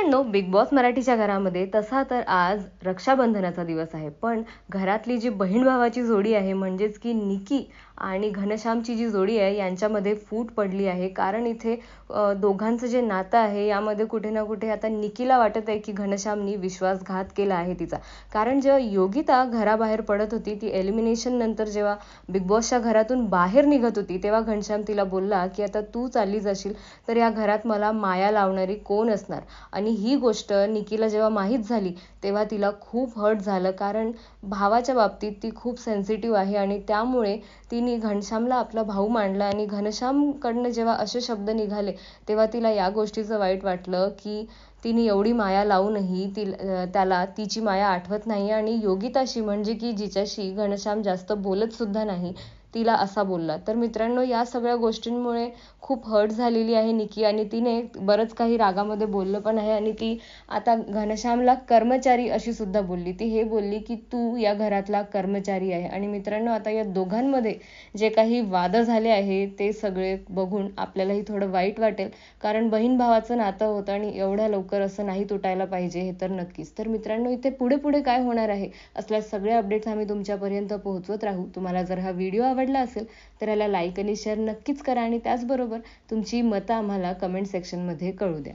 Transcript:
मित्रांनो big boss मराठीच्या घरामध्ये तसा तर आज रक्षाबंधनाचा दिवस आहे. पण घरातली जी बहीण भावाची जोडी आहे म्हणजेच की निकी आणि घनश्यामची जी जोडी आहे यांच्यामध्ये फूट पडली आहे. कारण इथे दोघांचं जे नातं आहे यामध्ये कुठे ना कुठे आता निकीला वाटत आहे की घनश्यामनी विश्वासघात केला आहे तिचा. कारण जेव्हा योगिता घराबाहेर पडत होती ती एलिमिनेशन नंतर जेव्हा बिग बॉसच्या घरातून बाहेर निघत होती तेव्हा घनश्याम तिला बोलला की आता तू चालली जाशील तर या घरात मला माया लावणारी कोण असणार? आणि ही गोष्ट निकीला जेव्हा माहीत झाली तेव्हा तिला खूप हर्ट झालं. कारण भावाच्या बाबतीत ती खूप सेन्सिटिव्ह आहे आणि त्यामुळे तिने घनश्यामला आपला भाऊ मांडला आणि घनश्यामकडनं जेव्हा असे शब्द निघाले तेव्हा तिला या गोष्टीचं वाईट वाटलं की तिने एवढी माया लावूनही ती त्याला तिची माया आठवत नाही. आणि योगिताशी म्हणजे की जिच्याशी घनश्याम जास्त बोलत सुद्धा नाही तिला असा बोलला. तर मित्रांनो या सगळ्या गोष्टींमुळे खूप हर्ट झालेली आहे निकी आणि तिने बरंच काही रागामध्ये बोललं पण आहे आणि ती आता घनश्यामला कर्मचारी अशी सुद्धा बोलली. ती हे बोलली की तू या घरातला कर्मचारी आहे आणि मित्रांनो आता या दोघांमध्ये जे काही वाद झाले आहे ते सगळे बघून आपल्यालाही थोडं वाईट वाटेल. कारण बहीण भावाचं नातं होतं आणि एवढ्या लवकर असं नाही तुटायला पाहिजे हे तर नक्कीच. तर मित्रांनो इथे पुढे पुढे काय होणार आहे? असल्या सगळे अपडेट्स आम्ही तुमच्यापर्यंत पोहोचवत राहू. तुम्हाला जर हा व्हिडिओ आवडला असेल तर याला लाईक आणि शेअर नक्कीच करा. आणि त्याचबरोबर तुमची मतं आम्हाला कमेंट सेक्शनमध्ये कळू द्या.